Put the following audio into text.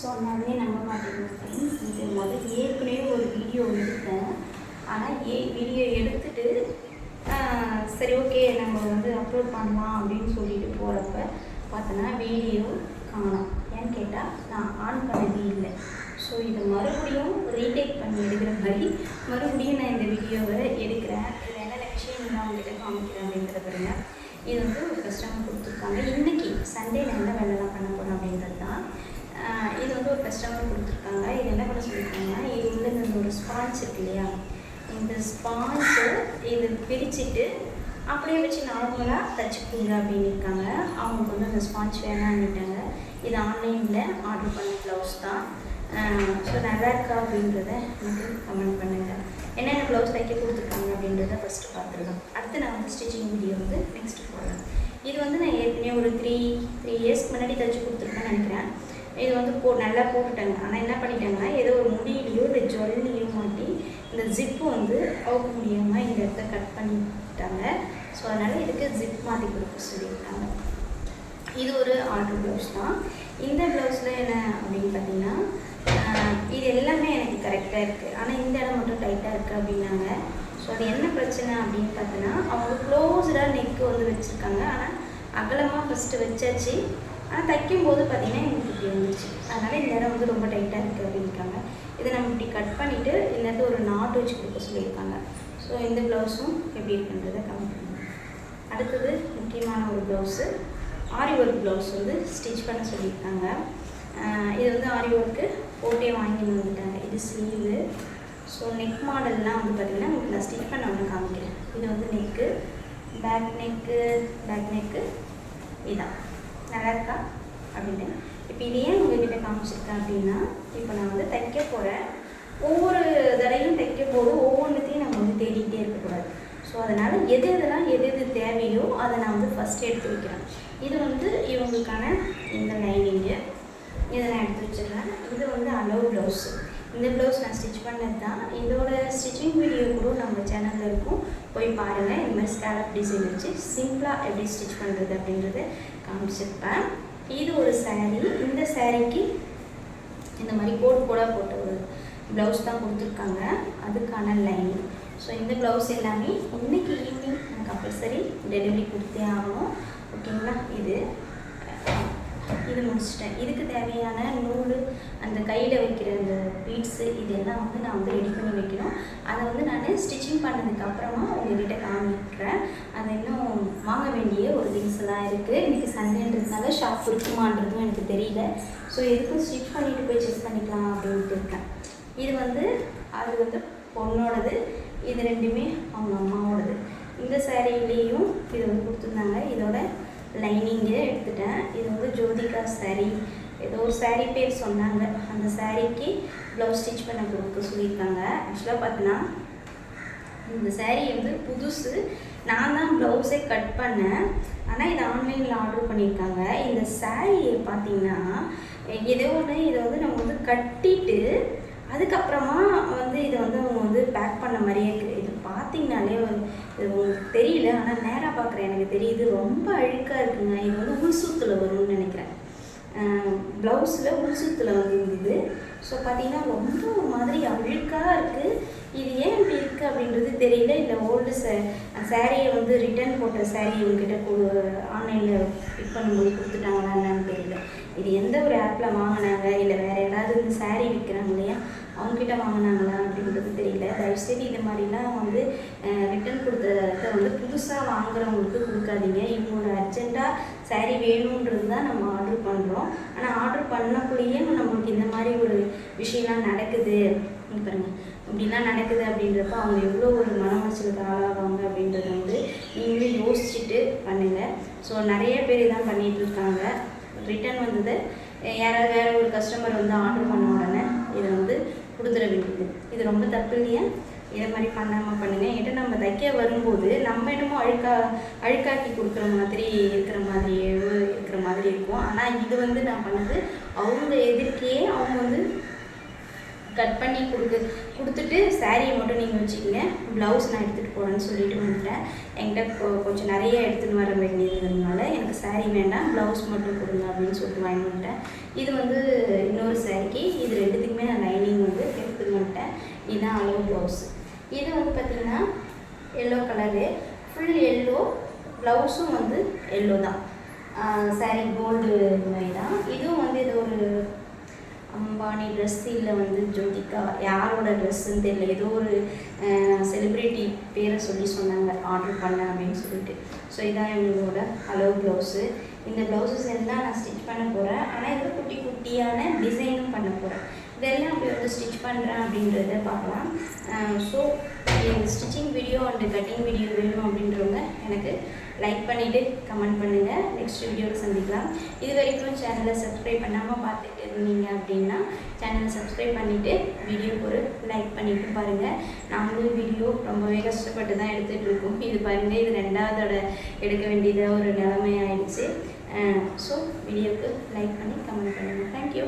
சொன்னாலே நம்ப மாட்டேங்குது ஃப்ரெண்ட்ஸ் இது முதல் ஏற்கனவே ஒரு வீடியோ எடுத்தேன் ஆனால் ஏ வீடியோ எடுத்துட்டு சரி ஓகே நம்ம வந்து அப்லோட் பண்ணலாம் அப்படின்னு சொல்லிட்டு போகிறப்ப பார்த்தோன்னா வீடியோ காணும். ஏன்னு கேட்டால் நான் ஆன் பண்ணவே இல்லை. ஸோ இது மறுபடியும் ரீடேக் பண்ணி எடுக்கிற மாதிரி மறுபடியும் நான் இந்த வீடியோவை எடுக்கிறேன். இதில் என்னென்ன விஷயம் நான் உங்ககிட்ட காமிக்கிறேன் அப்படின்றத பாருங்க. இது வந்து ஒரு கஸ்டமர் கொடுத்துருக்காங்க. இன்னைக்கு சண்டே நான் என்ன வேலைலாம் பண்ண போகிறோம் அப்படின்றது தான். இது வந்து ஒரு கஸ்டமர் கொடுத்துருக்காங்க. இது என்ன பண்ண சொல்லியிருக்காங்கன்னா இது உள்ள இந்த ஒரு ஸ்பான்ச் இருக்கு இல்லையா? இந்த ஸ்பான்ஸு இது பிரிச்சுட்டு அப்படியே வச்சு நார்மலாக தச்சுக்கோங்க அப்படின்னு இருக்காங்க. அவங்களுக்கு வந்து அந்த ஸ்பான்ச் வேணான்னுட்டாங்க இது ஆன்லைனில் ஆர்டர் பண்ண ப்ளவுஸ் தான். ஸோ நல்லா இருக்கா அப்படின்றத எனக்கு கமெண்ட் பண்ணுங்கள் என்னென்ன ப்ளவுஸ் தைக்க கொடுத்துருக்காங்க அப்படின்றத ஃபஸ்ட்டு பார்த்துருக்கோம் அடுத்து நான் வந்து ஸ்டிச்சிங் வீடியோ வந்து நெக்ஸ்ட் போடுறேன் இது வந்து நான் ஏற்கனவே ஒரு த்ரீ நல்லா போட்டுட்டாங்க. ஆனால் என்ன பண்ணிட்டாங்கன்னா ஏதோ ஒரு முடியிலையோ இல்லை ஜொல்லையோ மாட்டி இந்த ஜிப்பு வந்து அவுக்க முடியாமல் இந்த இடத்த கட் பண்ணிட்டாங்க. ஸோ அதனால் இதுக்கு ஜிப் மாற்றி கொடுக்க சொல்லியிருக்காங்க. இது ஒரு ஆர்டர் ப்ளவுஸ் தான். இந்த ப்ளவுஸில் என்ன அப்படின்னு பார்த்தீங்கன்னா இது எல்லாமே எனக்கு கரெக்டாக இருக்குது ஆனால் இந்த இடம் மட்டும் டைட்டாக இருக்குது அப்படின்னாங்க. ஸோ அது என்ன பிரச்சனை அப்படின்னு பார்த்தீங்கன்னா அவங்க க்ளோஸ்டாக நெக்கு வந்து வச்சுருக்காங்க. ஆனால் அகலமாக ஃபஸ்ட்டு வச்சாச்சு. ஆனால் தைக்கும் போது பார்த்தீங்கன்னா எனக்கு இப்படி வந்துச்சு அதனால் இந்த இடம் வந்து ரொம்ப டைட்டாக இருக்குது அப்படின்ட்டாங்க இதை நம்ம இப்படி கட் பண்ணிவிட்டு இந்த ஒரு நாட் வச்சு கொடுக்க சொல்லியிருக்காங்க. ஸோ இந்த ப்ளவுஸும் எப்படி இருக்குன்றதை கம்மி பண்ணுங்க. அடுத்தது முக்கியமான ஒரு ப்ளவுஸு ஆரி ஒர்க் ப்ளவுஸ் வந்து ஸ்டிச் பண்ண சொல்லியிருக்காங்க. இது வந்து ஆரி ஒர்க்கு போட்டே வாங்கின்னு வந்துட்டாங்க. இது ஸ்லீவு ஸோ நெக் மாடல்லாம் வந்து பார்த்திங்கன்னா உங்களுக்கு நான் ஸ்டிச் பண்ண ஒன்று காமிக்கிறேன். இது வந்து neck back neck back neck இதான். நல்லா இருக்கா அப்படின்னு. இப்போ இது ஏன் உங்ககிட்ட காமிச்சிருக்கேன் அப்படின்னா இப்போ நான் வந்து தைக்க போகிறேன் ஒவ்வொரு தடையும் தைக்க போது ஒவ்வொன்றுத்தையும் நம்ம வந்து தேடிக்கிட்டே இருக்கக்கூடாது. ஸோ அதனால் எது எதெல்லாம் எது எது தேவையோ அதை நான் வந்து ஃபஸ்ட் எடுத்து வைக்கிறேன். இது வந்து இவங்களுக்கான இந்த லைனிங்கு. இதை நான் எடுத்து வச்சிடுறேன். இது வந்து அலோவ் ப்ளவுஸு இந்த ப்ளவுஸ் நான் ஸ்டிச் பண்ணது தான் இதோட ஸ்டிச்சிங் வீடியோ கூட நம்ம சேனலில் இருக்கும். போய் பாருங்கள் இந்த மாதிரி ஸ்கேலப் டிசைன் வச்சு சிம்பிளாக எப்படி ஸ்டிச் பண்ணுறது அப்படின்றத காமிச்சிருப்பேன். இது ஒரு சேரீ இந்த சாரீக்கு இந்த மாதிரி கோட் கோடாக போட்ட ஒரு ப்ளவுஸ் தான் கொடுத்துருக்காங்க. அதுக்கான லைன் ஸோ இந்த ப்ளவுஸ் எல்லாமே இன்றைக்கி ஈவினிங் நான் கம்பல்சரி டெலிவரி கொடுத்தே ஆகணும். ஓகேங்களா இது. இது முடிச்சிட்டேன். இதுக்கு தேவையான நூல் அந்த கையில் வைக்கிற அந்த பீட்ஸு இதெல்லாம் வந்து நான் வந்து ரெடி பண்ணி வைக்கணும். அதை வந்து நான் ஸ்டிச்சிங் பண்ணதுக்கப்புறமா உங்ககிட்ட காமிக்கிறேன். அது இன்னும் வாங்க வேண்டிய ஒரு திங்ஸ் இருக்குது இன்றைக்கி சண்டேன்றதுனால ஷாப் இருக்குமான்றதும் எனக்கு தெரியல. ஸோ எதுக்கும் ஸ்டிச் பண்ணிட்டு போய் செக் பண்ணிக்கலாம் அப்படின்ட்டு இருக்கேன். இது வந்து அது வந்து பொண்ணோடது. இது ரெண்டுமே அவங்க அம்மாவோடது. இந்த சேரீலேயும் இது வந்து கொடுத்துருந்தாங்க. இதோட லைனிங்கே எடுத்துட்டேன். இது வந்து ஜோதிகா சாரீ ஏதோ ஒரு சாரீ பேர் சொன்னாங்க. அந்த சாரீக்கு ப்ளவுஸ் ஸ்டிச் பண்ண கொடுக்க சொல்லியிருக்காங்க. ஆக்சுவலாக பார்த்தீங்கன்னா இந்த சாரீ வந்து புதுசு. நான் தான் ப்ளவுஸே கட் பண்ணேன். ஆனால் இது ஆன்லைனில் ஆர்டர் பண்ணியிருக்காங்க. இந்த சாரீ பார்த்தீங்கன்னா ஏதோ ஒன்று இதை வந்து நம்ம வந்து கட்டிட்டு அதுக்கப்புறமா வந்து இதை வந்து அவங்க வந்து பேக் பண்ண மாதிரியே இருக்குது இது பார்த்தீங்கனாலே இது தெரியல ஆனால் நேராக பார்க்குறேன். எனக்கு தெரியுது ரொம்ப அழுக்காக இருக்குங்க. இது வந்து உள்சூத்தில் வரும்னு நினைக்கிறேன். ப்ளவுஸில் உள்சூத்தில் வந்துருந்தது ஸோ பார்த்தீங்கன்னா ரொம்ப ஒரு மாதிரி அழுக்காக இருக்குது இது ஏன் இப்படி இருக்குது அப்படின்றது தெரியல. இல்லை ஓல்டு சே சேரீயை வந்து ரிட்டர்ன் போட்ட சேரீ இவங்ககிட்ட கொடு ஆன்லைனில் பிக் பண்ணும்போது கொடுத்துட்டாங்களா என்னன்னு தெரியல. இது எந்த ஒரு ஆப்பில் வாங்கினாங்க? இல்லை வேறு யாராவது இந்த சேரீ விற்கிறாங்க இல்லையா? அவங்ககிட்ட வாங்கினாங்களா? தயவுசெய்து இது மாதிரிலாம் வந்து ரிட்டர்ன் கொடுத்ததை வந்து புதுசாக வாங்குறவங்களுக்கு கொடுக்காதீங்க. இவங்க அர்ஜென்ட்டாக சாரீ வேணுன்றது தான் நம்ம ஆர்டர் பண்ணுறோம் ஆனால் ஆர்டர் பண்ணக்குள்ளேயே நம்மளுக்கு இந்த மாதிரி ஒரு விஷயம்லாம் நடக்குது. பாருங்க. இப்படிலாம் நடக்குது அப்படின்றப்ப அவங்க எவ்வளோ ஒரு மன உளைச்சலுக்கு ஆளாவாங்க அப்படின்றத வந்து நீங்களே யோசிச்சுட்டு பண்ணுங்கள் ஸோ நிறைய பேர் இதான் பண்ணிட்டு இருக்காங்க. ரிட்டர்ன் வந்தது. யாராவது வேற ஒரு கஸ்டமர் வந்து ஆர்டர் பண்ண உடனே இதை வந்து கொடுத்துட வேண்டியது. இது ரொம்ப தப்பு இல்லையா? இதை மாதிரி பண்ணாமல் பண்ணுங்கள் என்கிட்ட நம்ம தைக்க வரும்போது நம்ம என்னமோ அழுக்கா அழுக்காக்கி கொடுக்குற மாதிரி இருக்கிற மாதிரி இருக்கிற மாதிரி இருக்கும். ஆனால் இது வந்து நான் பண்ணது அவங்க எதிர்க்கையே அவங்க வந்து கட் பண்ணி கொடுக்கு கொடுத்துட்டு சாரியை மட்டும் நீங்கள் வச்சுக்கோங்க. ப்ளவுஸ் நான் எடுத்துகிட்டு போகிறேன்னு சொல்லிட்டு வந்துட்டேன். என்கிட்ட கொஞ்சம் நிறைய எடுத்துகிட்டு வர வேண்டியதுனால எனக்கு சாரீ வேண்டாம் ப்ளவுஸ் மட்டும் கொடுங்க அப்படின்னு சொல்லிட்டு வாங்கி வந்துட்டேன். இது வந்து இன்னொரு சாரிக்கு இது ரெண்டுத்துக்குமே நான் லைனிங் வந்து எடுத்துக்க மாட்டேன் இதுதான் அளவு ப்ளவுஸ் இது வந்து பார்த்திங்கன்னா எல்லோ கலரு ஃபுல் எல்லோ ப்ளவுஸும் வந்து எல்லோ தான். சாரி கோல்டு மாதிரி தான். இதுவும் வந்து இது ஒரு அம்பானி ட்ரெஸ் இல்லை வந்து ஜோதிகா யாரோட ட்ரெஸ்ஸுன்னு தெரியல. ஏதோ ஒரு செலிப்ரிட்டி பேரை சொல்லி சொன்னாங்க ஆர்டர் பண்ணேன் அப்படின்னு சொல்லிட்டு. ஸோ இதான் இவங்களோட அளவு ப்ளவுஸு இந்த ப்ளவுஸஸ் எல்லாம் நான் ஸ்டிச் பண்ண போகிறேன் ஆனால் இது குட்டி குட்டியான டிசைனும் பண்ண போகிறேன் இதெல்லாம் அப்படி வந்து ஸ்டிச் பண்ணுறேன் அப்படின்றத பார்க்கலாம். ஸோ எனக்கு stitching video and cutting video வேணும் அப்படின்றவங்க எனக்கு லைக் பண்ணிவிட்டு கமெண்ட் பண்ணுங்கள் நெக்ஸ்ட் வீடியோவில் சந்திக்கலாம். இது வரைக்கும் சேனலை சப்ஸ்கிரைப் பண்ணாமல் பார்த்துட்டு இருந்தீங்க அப்படின்னா சேனலை சப்ஸ்கிரைப் பண்ணிவிட்டு வீடியோக்கு ஒரு லைக் பண்ணிவிட்டு பாருங்கள் நாங்களும் வீடியோ ரொம்பவே கஷ்டப்பட்டு தான் எடுத்துகிட்டு இருக்கோம். இது பாருங்கள் இது ரெண்டாவதோட எடுக்க வேண்டியதாக ஒரு நிலைமை ஆயிடுச்சு ஸோ வீடியோவுக்கு லைக் பண்ணி கமெண்ட் பண்ணுங்கள் தேங்க்யூ